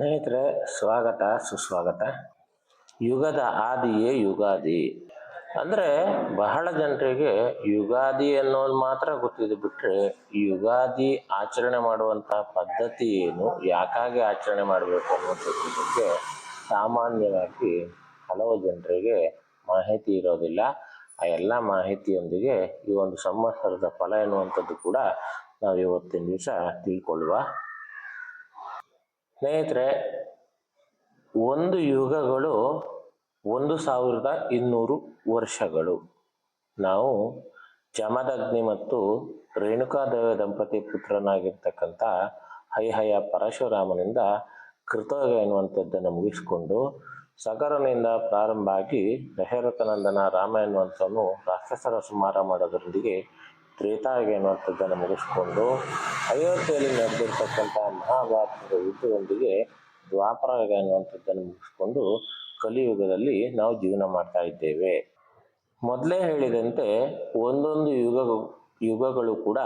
ಸ್ನೇಹಿತರೆ, ಸ್ವಾಗತ, ಸುಸ್ವಾಗತ. ಯುಗದ ಆದಿಯೇ ಯುಗಾದಿ. ಅಂದರೆ ಬಹಳ ಜನರಿಗೆ ಯುಗಾದಿ ಅನ್ನೋದು ಮಾತ್ರ ಗೊತ್ತಿದೆ ಬಿಟ್ಟರೆ ಯುಗಾದಿ ಆಚರಣೆ ಮಾಡುವಂಥ ಪದ್ಧತಿ ಏನು, ಯಾಕಾಗಿ ಆಚರಣೆ ಮಾಡಬೇಕು ಅನ್ನೋದ್ರ ಬಗ್ಗೆ ಸಾಮಾನ್ಯವಾಗಿ ಹಲವು ಜನರಿಗೆ ಮಾಹಿತಿ ಇರೋದಿಲ್ಲ. ಆ ಎಲ್ಲ ಮಾಹಿತಿಯೊಂದಿಗೆ ಈ ಒಂದು ಸಂವತ್ಸರದ ಫಲ ಎನ್ನುವಂಥದ್ದು ಕೂಡ ನಾವು ಇವತ್ತಿನ ದಿವಸ ತಿಳ್ಕೊಳ್ಳುವ ಸ್ನೇಹಿತರೆ, ಒಂದು ಯುಗಗಳು ಒಂದು ಸಾವಿರದ ಇನ್ನೂರು ವರ್ಷಗಳು. ನಾವು ಜಮದಗ್ನಿ ಮತ್ತು ರೇಣುಕಾದೇವ ದಂಪತಿ ಪುತ್ರನಾಗಿರ್ತಕ್ಕಂಥ ಹೈಹಯ ಪರಶುರಾಮನಿಂದ ಕೃತಜ್ಞ ಎನ್ನುವಂಥದ್ದನ್ನು ಮುಗಿಸಿಕೊಂಡು ಸಗರನಿಂದ ಪ್ರಾರಂಭ ಆಗಿ ದಶರಥನಂದನ ರಾಮ ಎನ್ನುವಂಥವನು ರಾಕ್ಷಸರ ಸಂಹಾರ ಮಾಡೋದರೊಂದಿಗೆ ತ್ರೇತಾಯುಗ ಅನ್ನುವಂಥದ್ದನ್ನು ಮುಗಿಸ್ಕೊಂಡು ಅಯೋಧ್ಯೆಯಲ್ಲಿ ನಡೆದಿರ್ತಕ್ಕಂಥ ಮಹಾಭಾರತದ ಯುದ್ಧದೊಂದಿಗೆ ದ್ವಾಪರ ಯುಗ ಎನ್ನುವಂಥದ್ದನ್ನು ಮುಗಿಸ್ಕೊಂಡು ಕಲಿಯುಗದಲ್ಲಿ ನಾವು ಜೀವನ ಮಾಡ್ತಾ ಇದ್ದೇವೆ. ಮೊದಲೇ ಹೇಳಿದಂತೆ ಒಂದೊಂದು ಯುಗ ಯುಗಗಳು ಕೂಡ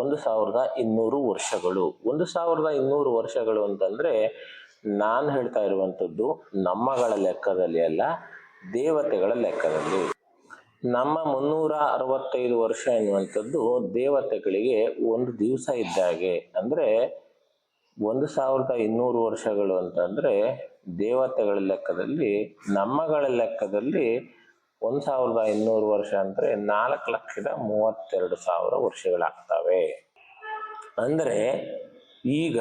ಒಂದು ಸಾವಿರದ ಇನ್ನೂರು ವರ್ಷಗಳು. ಒಂದು ಸಾವಿರದ ಇನ್ನೂರು ವರ್ಷಗಳು ಅಂತಂದ್ರೆ ನಾನು ಹೇಳ್ತಾ ಇರುವಂಥದ್ದು ನಮ್ಮಗಳ ಲೆಕ್ಕದಲ್ಲಿ ಅಲ್ಲ, ದೇವತೆಗಳ ಲೆಕ್ಕದಲ್ಲಿ. ನಮ್ಮ ಮುನ್ನೂರ ಅರವತ್ತೈದು ವರ್ಷ ಎನ್ನುವಂಥದ್ದು ದೇವತೆಗಳಿಗೆ ಒಂದು ದಿವಸ ಇದ್ದಾಗೆ ಅಂದರೆ ಒಂದು ಸಾವಿರದ ಇನ್ನೂರು ವರ್ಷಗಳು ಅಂತಂದರೆ ದೇವತೆಗಳ ಲೆಕ್ಕದಲ್ಲಿ, ನಮ್ಮಗಳ ಲೆಕ್ಕದಲ್ಲಿ ಒಂದು ಸಾವಿರದ ಇನ್ನೂರು ವರ್ಷ ಅಂದರೆ ನಾಲ್ಕು ಲಕ್ಷದ ಮೂವತ್ತೆರಡು ಸಾವಿರ ವರ್ಷಗಳಾಗ್ತವೆ. ಅಂದರೆ ಈಗ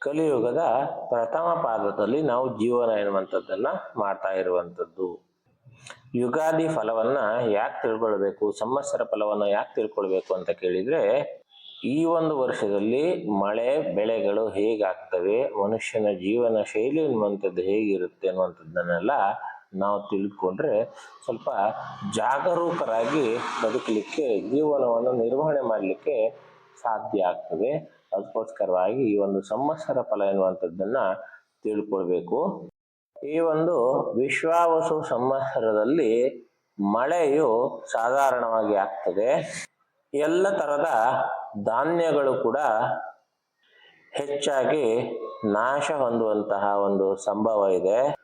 ಕಲಿಯುಗದ ಪ್ರಥಮ ಪಾದದಲ್ಲಿ ನಾವು ಜೀವನ ಎನ್ನುವಂಥದ್ದನ್ನು ಮಾಡ್ತಾ ಇರುವಂಥದ್ದು. ಯುಗಾದಿ ಫಲವನ್ನ ಯಾಕೆ ತಿಳ್ಕೊಳ್ಬೇಕು, ಸಂವತ್ಸರ ಫಲವನ್ನ ಯಾಕೆ ತಿಳ್ಕೊಳ್ಬೇಕು ಅಂತ ಕೇಳಿದ್ರೆ, ಈ ಒಂದು ವರ್ಷದಲ್ಲಿ ಮಳೆ ಬೆಳೆಗಳು ಹೇಗಾಗ್ತವೆ, ಮನುಷ್ಯನ ಜೀವನ ಶೈಲಿ ಅನ್ನುವಂಥದ್ದು ಹೇಗಿರುತ್ತೆ ಅನ್ನುವಂಥದ್ದನ್ನೆಲ್ಲ ನಾವು ತಿಳ್ಕೊಂಡ್ರೆ ಸ್ವಲ್ಪ ಜಾಗರೂಕರಾಗಿ ಬದುಕಲಿಕ್ಕೆ, ಜೀವನವನ್ನು ನಿರ್ವಹಣೆ ಮಾಡಲಿಕ್ಕೆ ಸಾಧ್ಯ ಆಗ್ತದೆ. ಅದಕ್ಕೋಸ್ಕರವಾಗಿ ಈ ಒಂದು ಸಂವತ್ಸರ ಫಲ ಎನ್ನುವಂಥದ್ದನ್ನ ತಿಳ್ಕೊಳ್ಬೇಕು. ಈ ಒಂದು ವಿಶ್ವಾವಸು ಸಂವತ್ಸರದಲ್ಲಿ ಮಳೆಯು ಸಾಧಾರಣವಾಗಿ ಆಗ್ತದೆ. ಎಲ್ಲ ತರದ ಧಾನ್ಯಗಳು ಕೂಡ ಹೆಚ್ಚಾಗಿ ನಾಶ ಹೊಂದುವಂತಹ ಒಂದು ಸಂಭವ ಇದೆ.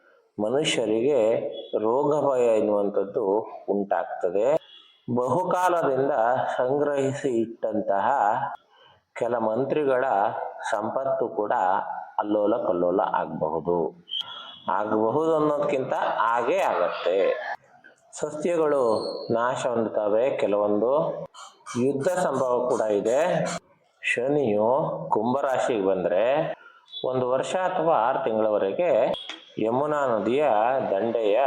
ಮನುಷ್ಯರಿಗೆ ರೋಗ ಭಯ ಎನ್ನುವಂಥದ್ದು ಉಂಟಾಗ್ತದೆ. ಬಹುಕಾಲದಿಂದ ಸಂಗ್ರಹಿಸಿ ಇಟ್ಟಂತಹ ಕೆಲ ಮಂತ್ರಿಗಳ ಸಂಪತ್ತು ಕೂಡ ಅಲ್ಲೋಲ ಕಲ್ಲೋಲ ಆಗಬಹುದು. ಆಗಬಹುದು ಅನ್ನೋದಕ್ಕಿಂತ ಹಾಗೇ ಆಗತ್ತೆ. ಸಸ್ಯಗಳು ನಾಶ ಹೊಂದುತ್ತವೆ ಕೆಲವೊಂದು ಯುದ್ಧ ಸಂಭವ ಕೂಡ ಇದೆ. ಶನಿಯು ಕುಂಭರಾಶಿಗೆ ಬಂದರೆ ಒಂದು ವರ್ಷ ಅಥವಾ ಆರು ತಿಂಗಳವರೆಗೆ ಯಮುನಾ ನದಿಯ ದಂಡೆಯ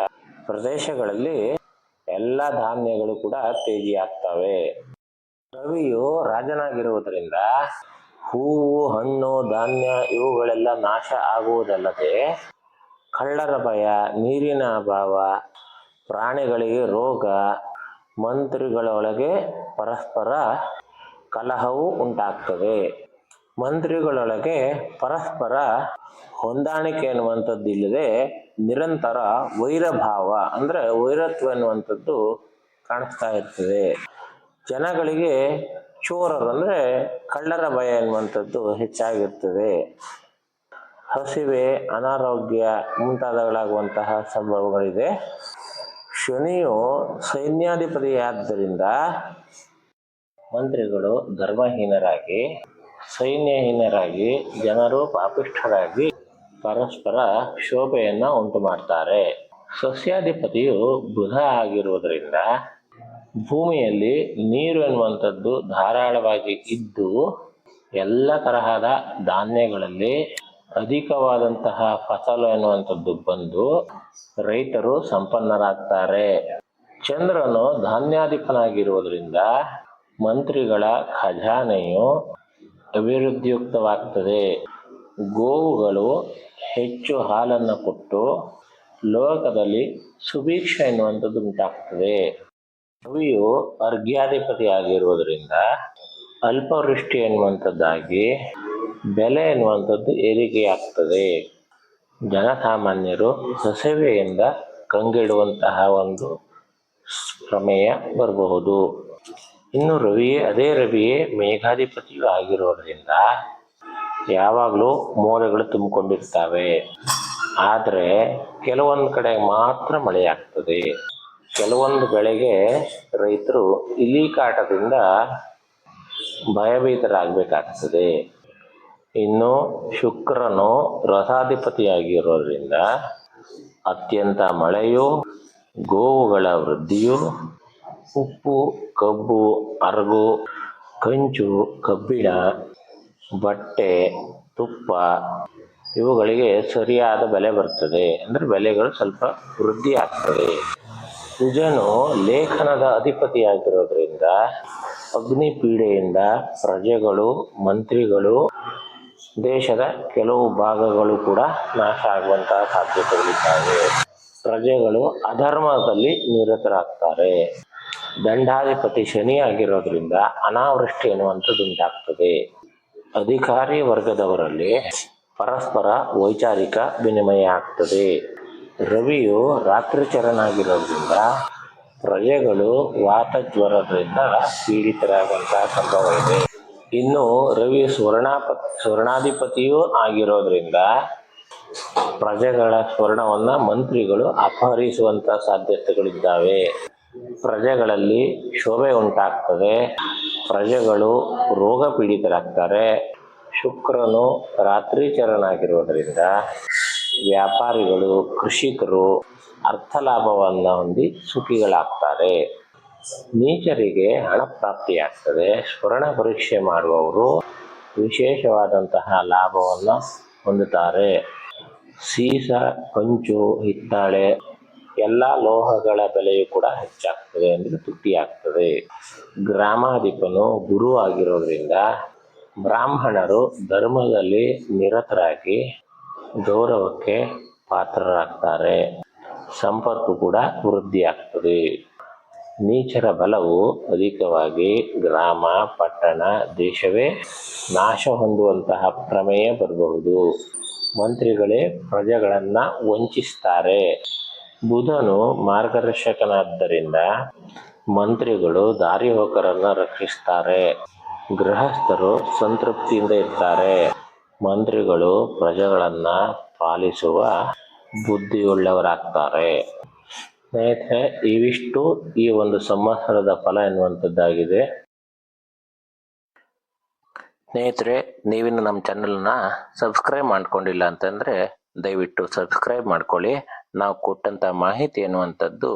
ಪ್ರದೇಶಗಳಲ್ಲಿ ಎಲ್ಲ ಧಾನ್ಯಗಳು ಕೂಡ ತೇಜಿ ಆಗ್ತವೆ ರವಿಯು ರಾಜನಾಗಿರುವುದರಿಂದ ಹೂವು, ಹಣ್ಣು, ಧಾನ್ಯ ಇವುಗಳೆಲ್ಲ ನಾಶ ಆಗುವುದಲ್ಲದೆ ಕಳ್ಳರ ಭಯ, ನೀರಿನ ಅಭಾವ, ಪ್ರಾಣಿಗಳಿಗೆ ರೋಗ ಮಂತ್ರಿಗಳೊಳಗೆ ಪರಸ್ಪರ ಕಲಹವು ಉಂಟಾಗ್ತದೆ. ಮಂತ್ರಿಗಳೊಳಗೆ ಪರಸ್ಪರ ಹೊಂದಾಣಿಕೆ ಅನ್ನುವಂಥದ್ದು ಇಲ್ಲದೆ ನಿರಂತರ ವೈರಭಾವ, ಅಂದರೆ ವೈರತ್ವ ಎನ್ನುವಂಥದ್ದು ಕಾಣಿಸ್ತಾ ಇರ್ತದೆ. ಜನಗಳಿಗೆ ಚೋರರು ಅಂದರೆ ಕಳ್ಳರ ಭಯ ಎನ್ನುವಂಥದ್ದು ಹೆಚ್ಚಾಗಿರ್ತದೆ. ಹಸಿವೆ, ಅನಾರೋಗ್ಯ ಮುಂತಾದವುಗಳಾಗುವಂತಹ ಸಂಭವಗಳಿದೆ. ಶನಿಯು ಸೈನ್ಯಾಧಿಪತಿಯಾದ್ದರಿಂದ ಮಂತ್ರಿಗಳು ಧರ್ಮಹೀನರಾಗಿ, ಸೈನ್ಯಹೀನರಾಗಿ, ಜನರು ಪಾಪಿಷ್ಠರಾಗಿ ಪರಸ್ಪರ ಶೋಭೆಯನ್ನು ಉಂಟು ಮಾಡ್ತಾರೆ ಸಸ್ಯಾಧಿಪತಿಯು ಬುಧ ಆಗಿರುವುದರಿಂದ ಭೂಮಿಯಲ್ಲಿ ನೀರು ಎನ್ನುವಂಥದ್ದು ಧಾರಾಳವಾಗಿ ಇದ್ದು ಎಲ್ಲ ತರಹದ ಧಾನ್ಯಗಳಲ್ಲಿ ಅಧಿಕವಾದಂತಹ ಫಸಲು ಎನ್ನುವಂಥದ್ದು ಬಂದು ರೈತರು ಸಂಪನ್ನರಾಗ್ತಾರೆ. ಚಂದ್ರನು ಧಾನ್ಯಾಧಿಪನಾಗಿರುವುದರಿಂದ ಮಂತ್ರಿಗಳ ಖಜಾನೆಯು ಅಭಿವೃದ್ಧಿಯುಕ್ತವಾಗ್ತದೆ. ಗೋವುಗಳು ಹೆಚ್ಚು ಹಾಲನ್ನು ಕೊಟ್ಟು ಲೋಕದಲ್ಲಿ ಸುಭೀಕ್ಷ ಎನ್ನುವಂಥದ್ದು ಉಂಟಾಗ್ತದೆ. ರವಿಯು ಅರ್ಘ್ಯಾಧಿಪತಿ ಆಗಿರುವುದರಿಂದ ಅಲ್ಪವೃಷ್ಟಿ ಎನ್ನುವಂಥದ್ದಾಗಿ ಬೆಲೆ ಎನ್ನುವಂಥದ್ದು ಏರಿಕೆಯಾಗ್ತದೆ. ಜನಸಾಮಾನ್ಯರು ಸಸೇವೆಯಿಂದ ಕಂಗೆಡುವಂತಹ ಒಂದು ಪ್ರಮೇಯ ಬರಬಹುದು. ಇನ್ನು ರವಿಯೇ, ಅದೇ ರವಿಯೇ ಮೇಘಾಧಿಪತಿಯು ಆಗಿರೋದ್ರಿಂದ ಯಾವಾಗಲೂ ಮೋರೆಗಳು ತುಂಬಿಕೊಂಡಿರ್ತವೆ. ಆದರೆ ಕೆಲವೊಂದು ಕಡೆ ಮಾತ್ರ ಮಳೆಯಾಗ್ತದೆ. ಕೆಲವೊಂದು ಬೆಳೆಗೆ ರೈತರು ಇಲಿ ಕಾಟದಿಂದ ಭಯಭೀತರಾಗಬೇಕಾಗ್ತದೆ. ಇನ್ನು ಶುಕ್ರನು ರಸಾಧಿಪತಿಯಾಗಿರೋದ್ರಿಂದ ಅತ್ಯಂತ ಮಳೆಯು, ಗೋವುಗಳ ವೃದ್ಧಿಯು, ಉಪ್ಪು, ಕಬ್ಬು, ಅರಗು, ಕಂಚು, ಕಬ್ಬಿಣ, ಬಟ್ಟೆ, ತುಪ್ಪ ಇವುಗಳಿಗೆ ಸರಿಯಾದ ಬೆಲೆ ಬರ್ತದೆ. ಅಂದರೆ ಬೆಲೆಗಳು ಸ್ವಲ್ಪ ವೃದ್ಧಿ ಆಗ್ತದೆ. ಕುಜನು ಲೇಖನದ ಅಧಿಪತಿಯಾಗಿರೋದ್ರಿಂದ ಅಗ್ನಿ ಪೀಡೆಯಿಂದ ಪ್ರಜೆಗಳು, ಮಂತ್ರಿಗಳು ದೇಶದ ಕೆಲವು ಭಾಗಗಳು ಕೂಡ ನಾಶ ಆಗುವಂತಹ ಸಾಧ್ಯತೆಗಳಿದ್ದಾವೆ ಪ್ರಜೆಗಳು ಅಧರ್ಮದಲ್ಲಿ ನಿರತರಾಗ್ತಾರೆ. ದಂಡಾಧಿಪತಿ ಶನಿ ಆಗಿರೋದ್ರಿಂದ ಅನಾವೃಷ್ಟಿ ಅನ್ನುವಂಥದ್ದು ಉಂಟಾಗ್ತದೆ. ಅಧಿಕಾರಿ ವರ್ಗದವರಲ್ಲಿ ಪರಸ್ಪರ ವೈಚಾರಿಕ ವಿನಿಮಯ ಆಗ್ತದೆ. ರವಿಯು ರಾತ್ರಿ ಚರನಾಗಿರೋದ್ರಿಂದ ಪ್ರಜೆಗಳು ವಾತಜ್ವರದಿಂದ ಪೀಡಿತರಾಗುವಂತಹ ಸಂಭವ ಇದೆ. ಇನ್ನು ರವಿ ಸ್ವರ್ಣಾಪ, ಸ್ವರ್ಣಾಧಿಪತಿಯೂ ಆಗಿರೋದ್ರಿಂದ ಪ್ರಜೆಗಳ ಸ್ವರ್ಣವನ್ನು ಮಂತ್ರಿಗಳು ಅಪಹರಿಸುವಂತ ಸಾಧ್ಯತೆಗಳಿದ್ದಾವೆ. ಪ್ರಜೆಗಳಲ್ಲಿ ಶೋಭೆ ಉಂಟಾಗ್ತದೆ. ಪ್ರಜೆಗಳು ರೋಗ ಪೀಡಿತರಾಗ್ತಾರೆ ಶುಕ್ರನು ರಾತ್ರಿ ಚರಣಾಗಿರೋದ್ರಿಂದ ವ್ಯಾಪಾರಿಗಳು, ಕೃಷಿಕರು ಅರ್ಥ ಲಾಭವನ್ನು ಹೊಂದಿ ಸುಖಿಗಳಾಗ್ತಾರೆ. ನೀಚರಿಗೆ ಹಣ ಪ್ರಾಪ್ತಿಯಾಗ್ತದೆ. ಸ್ವರ್ಣ ಪರೀಕ್ಷೆ ಮಾಡುವವರು ವಿಶೇಷವಾದಂತಹ ಲಾಭವನ್ನು ಹೊಂದುತ್ತಾರೆ. ಸೀಸ, ಕಂಚು, ಹಿತ್ತಾಳೆ ಎಲ್ಲ ಲೋಹಗಳ ಬೆಲೆಯು ಕೂಡ ಹೆಚ್ಚಾಗ್ತದೆ ಅಂದರೆ ತುಟ್ಟಿಯಾಗ್ತದೆ ಗ್ರಾಮಾಧಿಪನು ಗುರು ಆಗಿರೋದ್ರಿಂದ ಬ್ರಾಹ್ಮಣರು ಧರ್ಮದಲ್ಲಿ ನಿರತರಾಗಿ ಗೌರವಕ್ಕೆ ಪಾತ್ರರಾಗ್ತಾರೆ. ಸಂಪತ್ತು ಕೂಡ ವೃದ್ಧಿಯಾಗ್ತದೆ. ನೀಚರ ಬಲವು ಅಧಿಕವಾಗಿ ಗ್ರಾಮ, ಪಟ್ಟಣ, ದೇಶವೇ ನಾಶ ಹೊಂದುವಂತಹ ಪ್ರಮೇಯ ಬರಬಹುದು. ಮಂತ್ರಿಗಳೇ ಪ್ರಜೆಗಳನ್ನ ವಂಚಿಸ್ತಾರೆ. ಬುಧನು ಮಾರ್ಗದರ್ಶಕನಾದ್ದರಿಂದ ಮಂತ್ರಿಗಳು ದಾರಿಹೋಕರನ್ನ ರಕ್ಷಿಸ್ತಾರೆ. ಗೃಹಸ್ಥರು ಸಂತೃಪ್ತಿಯಿಂದ ಇರ್ತಾರೆ. ಮಂತ್ರಿಗಳು ಪ್ರಜೆಗಳನ್ನ ಪಾಲಿಸುವ ಬುದ್ಧಿಯುಳ್ಳವರಾಗ್ತಾರೆ. ಸ್ನೇಹಿತರೆ, ಇವಿಷ್ಟು ಈ ಒಂದು ಸಂವತ್ಸರದ ಫಲ ಎನ್ನುವಂಥದ್ದಾಗಿದೆ. ಸ್ನೇಹಿತರೆ, ನೀವಿನ್ನು ನಮ್ಮ ಚಾನಲ್ನ ಸಬ್ಸ್ಕ್ರೈಬ್ ಮಾಡ್ಕೊಂಡಿಲ್ಲ ಅಂತಂದರೆ ದಯವಿಟ್ಟು ಸಬ್ಸ್ಕ್ರೈಬ್ ಮಾಡ್ಕೊಳ್ಳಿ. ನಾವು ಕೊಟ್ಟಂಥ ಮಾಹಿತಿ ಎನ್ನುವಂಥದ್ದು